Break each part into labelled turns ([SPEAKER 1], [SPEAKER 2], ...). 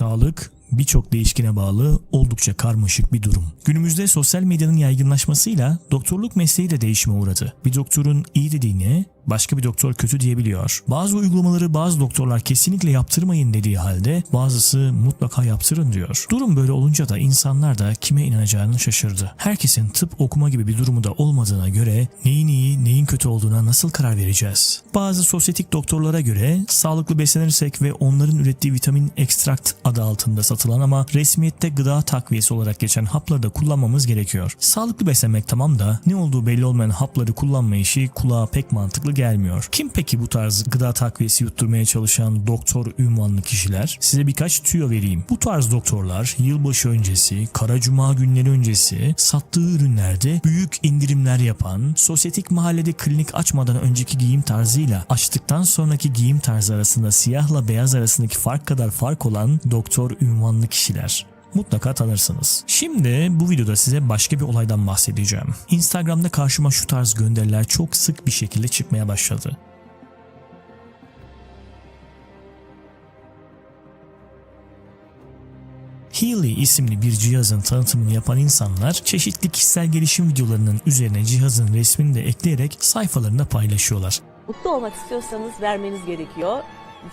[SPEAKER 1] Sağlık birçok değişkene bağlı oldukça karmaşık bir durum. Günümüzde sosyal medyanın yaygınlaşmasıyla doktorluk mesleği de değişime uğradı. Bir doktorun iyi dediğine başka bir doktor kötü diyebiliyor. Bazı uygulamaları bazı doktorlar kesinlikle yaptırmayın dediği halde bazısı mutlaka yaptırın diyor. Durum böyle olunca da insanlar da kime inanacağını şaşırdı. Herkesin tıp okuma gibi bir durumu da olmadığına göre neyin iyi neyin kötü olduğuna nasıl karar vereceğiz? Bazı sosyetik doktorlara göre sağlıklı beslenirsek ve onların ürettiği vitamin ekstrakt adı altında satılan ama resmiyette gıda takviyesi olarak geçen hapları da kullanmamız gerekiyor. Sağlıklı beslenmek tamam da ne olduğu belli olmayan hapları kullanma işi kulağa pek mantıklı gelmiyor. Kim peki bu tarz gıda takviyesi yutturmaya çalışan doktor ünvanlı kişiler? Size birkaç tüyo vereyim. Bu tarz doktorlar yılbaşı öncesi, kara cuma günleri öncesi sattığı ürünlerde büyük indirimler yapan, sosyetik mahallede klinik açmadan önceki giyim tarzıyla açtıktan sonraki giyim tarzı arasında siyahla beyaz arasındaki fark kadar fark olan doktor ünvanlı kişiler mutlaka tanırsınız. Şimdi bu videoda size başka bir olaydan bahsedeceğim. Instagram'da karşıma şu tarz gönderiler çok sık bir şekilde çıkmaya başladı. Healy isimli bir cihazın tanıtımını yapan insanlar çeşitli kişisel gelişim videolarının üzerine cihazın resmini de ekleyerek sayfalarında paylaşıyorlar.
[SPEAKER 2] Mutlu olmak istiyorsanız vermeniz gerekiyor.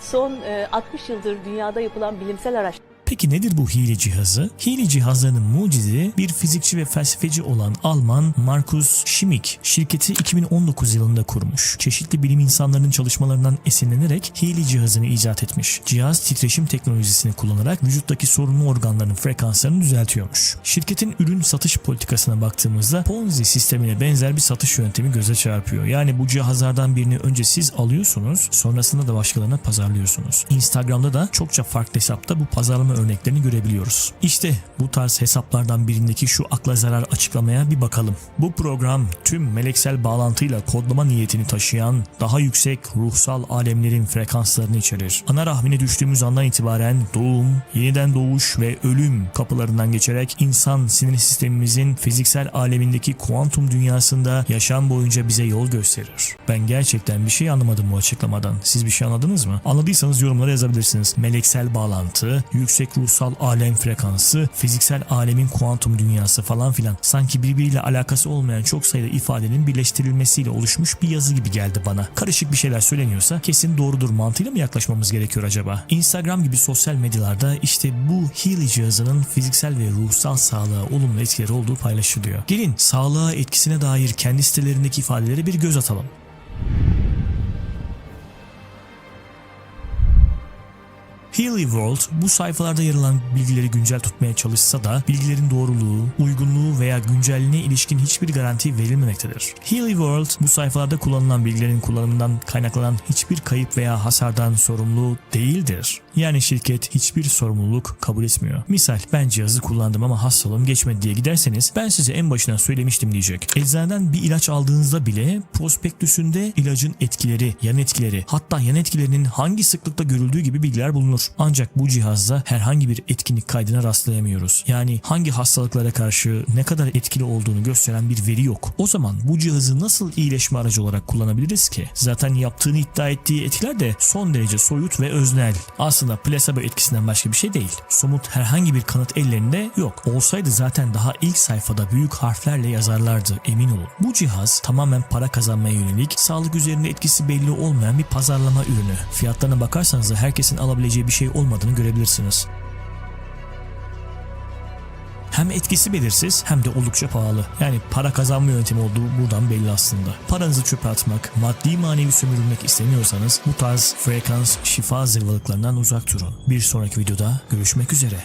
[SPEAKER 2] Son e, 60 yıldır dünyada yapılan bilimsel araştırmalar
[SPEAKER 1] Peki nedir bu Healy cihazı? Healy cihazlarının mucidi bir fizikçi ve felsefeci olan Alman Markus Schmick şirketi 2019 yılında kurmuş. Çeşitli bilim insanlarının çalışmalarından esinlenerek Healy cihazını icat etmiş. Cihaz titreşim teknolojisini kullanarak vücuttaki sorunlu organların frekanslarını düzeltiyormuş. Şirketin ürün satış politikasına baktığımızda Ponzi sistemine benzer bir satış yöntemi göze çarpıyor. Yani bu cihazlardan birini önce siz alıyorsunuz, sonrasında da başkalarına pazarlıyorsunuz. Instagram'da da çokça farklı hesapta bu pazarlama örneklerini görebiliyoruz. İşte bu tarz hesaplardan birindeki şu akla zarar açıklamaya bir bakalım. Bu program tüm meleksel bağlantıyla kodlama niyetini taşıyan daha yüksek ruhsal alemlerin frekanslarını içerir. Ana rahmine düştüğümüz andan itibaren doğum, yeniden doğuş ve ölüm kapılarından geçerek insan sinir sistemimizin fiziksel alemindeki kuantum dünyasında yaşam boyunca bize yol gösterir. Ben gerçekten bir şey anlamadım bu açıklamadan. Siz bir şey anladınız mı? Anladıysanız yorumlara yazabilirsiniz. Meleksel bağlantı, yüksek ruhsal alem frekansı, fiziksel alemin kuantum dünyası falan filan. Sanki birbiriyle alakası olmayan çok sayıda ifadenin birleştirilmesiyle oluşmuş bir yazı gibi geldi bana. Karışık bir şeyler söyleniyorsa kesin doğrudur mantığıyla mı yaklaşmamız gerekiyor acaba? Instagram gibi sosyal medyalarda işte bu Healy cihazının fiziksel ve ruhsal sağlığa olumlu etkileri olduğu paylaşılıyor. Gelin sağlığa etkisine dair kendi sitelerindeki ifadelere bir göz atalım. Healy World bu sayfalarda yer alan bilgileri güncel tutmaya çalışsa da bilgilerin doğruluğu, uygunluğu veya güncelliğine ilişkin hiçbir garanti verilmemektedir. Healy World bu sayfalarda kullanılan bilgilerin kullanımından kaynaklanan hiçbir kayıp veya hasardan sorumlu değildir. Yani şirket hiçbir sorumluluk kabul etmiyor. Misal ben cihazı kullandım ama hastalığım geçmedi diye giderseniz ben size en başından söylemiştim diyecek. Eczaneden bir ilaç aldığınızda bile prospektüsünde ilacın etkileri, yan etkileri hatta yan etkilerinin hangi sıklıkta görüldüğü gibi bilgiler bulunur. Ancak bu cihazda herhangi bir etkinlik kaydına rastlayamıyoruz. Yani hangi hastalıklara karşı ne kadar etkili olduğunu gösteren bir veri yok. O zaman bu cihazı nasıl iyileşme aracı olarak kullanabiliriz ki? Zaten yaptığını iddia ettiği etkiler de son derece soyut ve öznel. Aslında plasebo etkisinden başka bir şey değil. Somut herhangi bir kanıt ellerinde yok. Olsaydı zaten daha ilk sayfada büyük harflerle yazarlardı emin olun. Bu cihaz tamamen para kazanmaya yönelik, sağlık üzerinde etkisi belli olmayan bir pazarlama ürünü. Fiyatlarına bakarsanız da herkesin alabileceği bir şey olmadığını görebilirsiniz. Hem etkisi belirsiz hem de oldukça pahalı. Yani para kazanma yöntemi olduğu buradan belli aslında. Paranızı çöpe atmak, maddi manevi sömürülmek istemiyorsanız bu tarz frekans şifa zırvalıklarından uzak durun. Bir sonraki videoda görüşmek üzere.